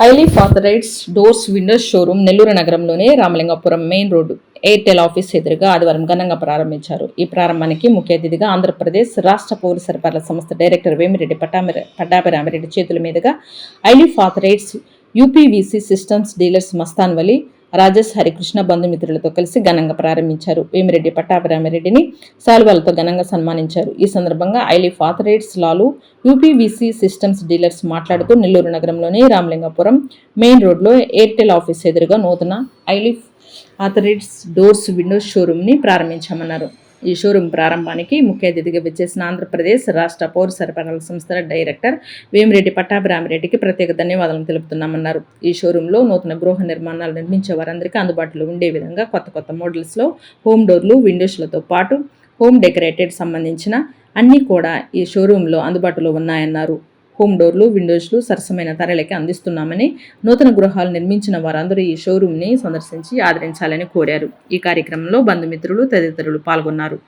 Highly ఫాథరైట్స్ doors windows showroom Nellore నగరంలోని Ramalingapuram main road. Airtel office ఎదురుగా ఆదివారం ఘనంగా ప్రారంభించారు. ఈ ప్రారంభానికి ముఖ్య అతిథిగా ఆంధ్రప్రదేశ్ రాష్ట్ర పౌర సరఫరాల సంస్థ డైరెక్టర్ వేమిరెడ్డి పట్టామిర పట్టాభిరామిరెడ్డి చేతుల మీదుగా highly ఫాథరైట్స్ UPVC systems dealers Mastanvali Rajesh Harikrishna బంధుమిత్రులతో కలిసి ఘనంగా ప్రారంభించారు. వేమిరెడ్డి పట్టాభిరామిరెడ్డిని శాలువాలతో ఘనంగా సన్మానించారు. ఈ సందర్భంగా ఐలీ ఫాథరైట్స్ లాలు యూపీవీసీ సిస్టమ్స్ డీలర్స్ మాట్లాడుతూ నెల్లూరు నగరంలోని రామలింగపురం మెయిన్ రోడ్లో ఎయిర్టెల్ ఆఫీస్ ఎదురుగా నూతన ఐలీ ఆథరైట్స్ డోర్స్ విండోస్ షోరూమ్ని ప్రారంభించామన్నారు. ఈ షోరూమ్ ప్రారంభానికి ముఖ్య అతిథిగా విచ్చేసిన ఆంధ్రప్రదేశ్ రాష్ట్ర పౌర సరఫరాల సంస్థల డైరెక్టర్ వేమిరెడ్డి పట్టాభిరామిరెడ్డికి ప్రత్యేక ధన్యవాదాలు తెలుపుతున్నామన్నారు. ఈ షోరూంలో నూతన గృహ నిర్మాణాలు నిర్మించే వారందరికీ అందుబాటులో ఉండే విధంగా కొత్త కొత్త మోడల్స్లో హోమ్ డోర్లు విండోస్లతో పాటు హోమ్ డెకరేటెడ్ సంబంధించిన అన్నీ కూడా ఈ షోరూంలో అందుబాటులో ఉన్నాయన్నారు. హోమ్ డోర్లు విండోస్లు సరసమైన ధరలకి అందిస్తున్నామని నూతన గృహాలు నిర్మించిన వారందరూ ఈ షోరూమ్ని సందర్శించి ఆదరించాలని కోరారు. ఈ కార్యక్రమంలో బంధుమిత్రులు తదితరులు పాల్గొన్నారు.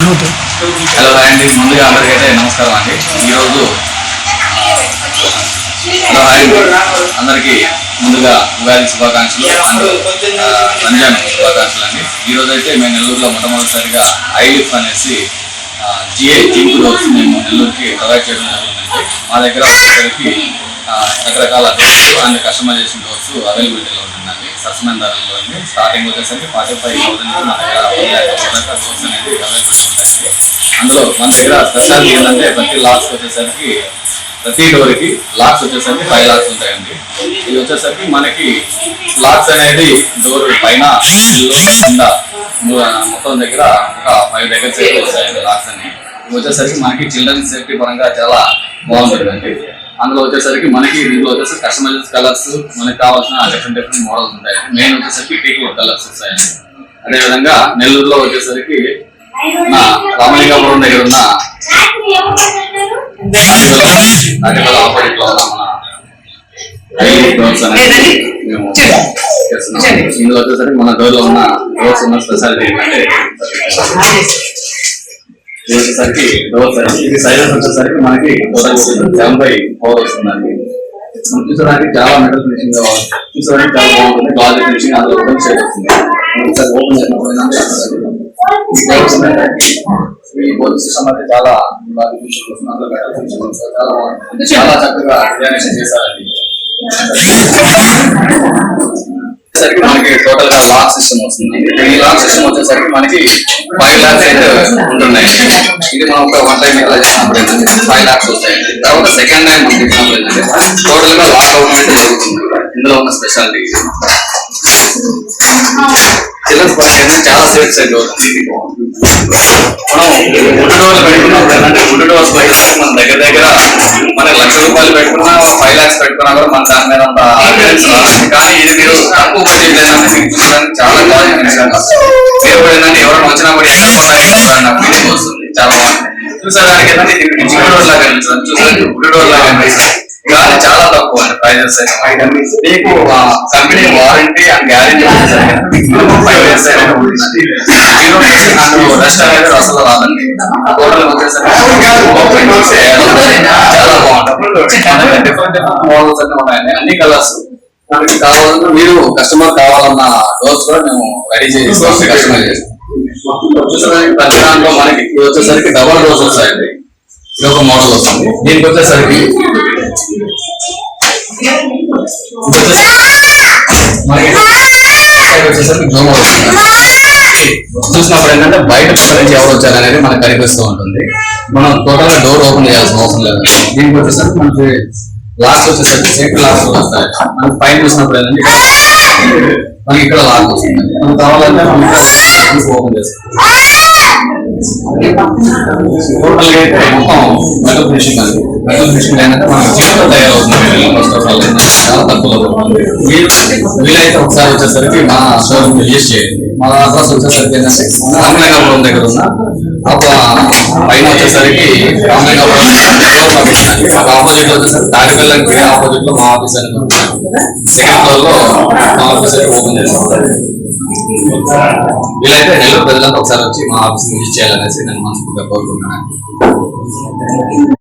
హలో అండి. ముందుగా అందరికైతే నమస్కారం అండి. ఈరోజు హలో అండి. అందరికీ ముందుగా ఉగాది శుభాకాంక్షలు అండ్ రంజాన్ శుభాకాంక్షలు అండి. ఈరోజు అయితే మేము నెల్లూరులో మొట్టమొదటిసారిగా ఐలిఫ్ అనేసి జిఐ జింక్ డోర్స్ మేము నెల్లూరుకి ప్రొవైడ్ చేయడం మా దగ్గర వచ్చేసరికి రకరకాల డోర్స్ అండ్ కస్టమైజేషన్ డోర్స్ అవైలబిలిటీలో ఉంటాయి. సస్మైన స్టార్టింగ్ వచ్చేసరికి ఫార్టీ ఫైవ్ థౌసండ్ మన దగ్గర డోర్స్ అనేది అవైలబిలిటీ ఉంటాయండి అందులో మన దగ్గర స్పెషాలిటీ ఏంటంటే ప్రతి లాక్స్ వచ్చేసరికి ప్రతి డోర్కి లాక్స్ వచ్చేసరికి ఫైవ్ లాక్స్ ఉంటాయండి. ఇది వచ్చేసరికి మనకి లాక్స్ అనేది డోర్ పైన ఇల్లు కింద మొత్తం దగ్గర ఒక ఫైవ్ దగ్గర సేఫ్ వస్తాయండి లాక్స్ అన్ని. ఇవి వచ్చేసరికి మనకి చిల్డ్రన్ సేఫ్టీ పరంగా చాలా బాగుంటుందండి. అందులో వచ్చేసరికి మనకి దీంట్లో వచ్చేసరికి కస్టమైజ్ కలర్స్ మనకి కావాల్సిన డిఫరెంట్ డిఫరెంట్ మోడల్స్ ఉంటాయి. మెయిన్ వచ్చేసరికి టీక్ కలర్స్ వస్తాయండి. అదేవిధంగా నెల్లూరులో వచ్చేసరికి నా రామలింగాపురం దగ్గర ఉన్న లో మన మేము. ఇందులో వచ్చేసరికి మన డోర్లో ఉన్న డోర్స్ ఉన్న స్పెషాలిటీ ఏంటంటే ఇది వచ్చేసరికి డోర్స్ ఇది సైజెస్ వచ్చేసరికి మనకి టోటల్ సెవెన్ బై ఫోర్ వస్తుందండి. మనం చూసడానికి చాలా మెటల్ ఫినిషింగ్ చూసడానికి చాలా బాగుంటుంది. గాజు ఫినిషింగ్ అందులో ఓపెన్ షేడ్ వస్తుంది ఒకసారి ఓపెన్ చేసినప్పుడు ఈ బోర్డు సిస్టమ్ అయితే చాలా బాగా ఫినిషింగ్ వస్తుంది. అందులో మెటల్ ఫినిషింగ్ వస్తుంది. చాలా బాగుంటుంది. చాలా చక్కగా డిజైనేషన్ చేశారండి. లాక్ సిస్టమ్ వస్తుంది ఈ లాక్ సిస్టమ్ వచ్చేసరికి మనకి ఫైవ్ లాక్స్ అయితే ఉంటున్నాయి. ఇది మనం ఒక వన్ టైం ఇట్లా చేసినప్పుడు ఏంటంటే ఫైవ్ లాక్స్ వస్తాయండి తర్వాత సెకండ్ టైం మనం చేసినప్పుడు ఏంటంటే టోటల్గా లాక్ అవుట్ అయితే జరుగుతుంది ఇందులో ఉన్న స్పెషాలిటీ చిల్డ్రన్స్ పార్క్ అనేది చాలా సేఫ్ సైడ్ మనం వుడ్ డోర్లు పెట్టుకున్నప్పుడు ఏంటంటే వుడ్ డోర్స్ మన దగ్గర దగ్గర పెట్టుకున్నా ఫైవ్ లాక్స్ పెట్టుకున్నా కూడా మన దాని మీద అంత. కానీ ఇది మీరు తక్కువ బడ్జెట్ ఏంటంటే మీకు చూడడానికి చాలా బాగా మీరు కూడా ఏంటంటే ఎవరైనా వచ్చినా కూడా ఎంత ఫీలింగ్ వస్తుంది. చాలా బాగుంది. చూసేదానికి ఏంటంటే ఇది వుడ్ డోర్ లాగా అనిపిస్తుంది. చూసేదానికి వుడ్ డోర్ లాగా కానీ చాలా తక్కువ అండి ప్రైజెస్ మీకు company warranty and guarantee five years అయినా ఉంటుందండి మీరు నాకు రెస్ట్ అనేది అసలు రాదండి. టోటల్ వచ్చేసరికి డిఫరెంట్ డిఫరెంట్ మోడల్స్ అన్ని ఉన్నాయండి. అన్ని కలర్స్ మనకి కావాలన్నా మీరు కస్టమర్ కావాలన్న డోర్స్ కూడా మేము రెడీ చేసి కస్టమర్ చేస్తాం వచ్చేసరికి ప్రతి దాంట్లో మనకి ఇది వచ్చేసరికి డబల్ డోర్స్ వస్తాయండి. ఇది ఒక మోడల్ వస్తుంది. దీనికి వచ్చేసరికి ఇది వచ్చేసరికి మనకి సైడ్ చూసినప్పుడు ఏంటంటే బయట నుంచి ఎవరు వచ్చారనేది మనకు కనిపిస్తూ ఉంటుంది. మనం టోటల్గా డోర్ ఓపెన్ చేయాల్సిన అవసరం లేదు. దీనికి వచ్చేసరికి మనకి లాస్ట్ వచ్చేసరికి సెకండ్ లాస్ట్ వస్తాయి. మనకి పైన చూసినప్పుడు ఏంటంటే మనకి ఇక్కడ లాక్ వస్తుంది. మనకు కావాలంటే మనం ఇక్కడ ఓపెన్ చేస్తాం టోటల్గా మొత్తం మెటల్ ఫినిషింగ్ అది మెటల్ ఫినిషింగ్ ఏంటంటే మనకి చేతితో తయారవుతుంది ఫస్ట్ ఆఫ్ చాలా తక్కువ మీరు వీలైతే ఒకసారి వచ్చేసరికి మా షోరూమ్ విజిట్ చేయండి. మా అడ్రస్ వచ్చేసరికి ఏంటంటే రామలింగాపురం దగ్గర ఉన్న అప్పుడు పైన వచ్చేసరికి రామలింగాపురం ఆపోజిట్ వచ్చేసరికి తాడిపల్లకి ఆపోజిట్లో మా ఆఫీస్ అని సెకండ్ ఫ్లోర్లో మా ఆఫీస్ అయితే ఓపెన్ చేస్తాం వీలైతే నెల్లూరు ప్రజలంతా ఒకసారి వచ్చి మా ఆఫీస్ విజిట్ చేయాలనేసి నేను మనస్ఫూర్తిగా కోరుకుంటున్నాను.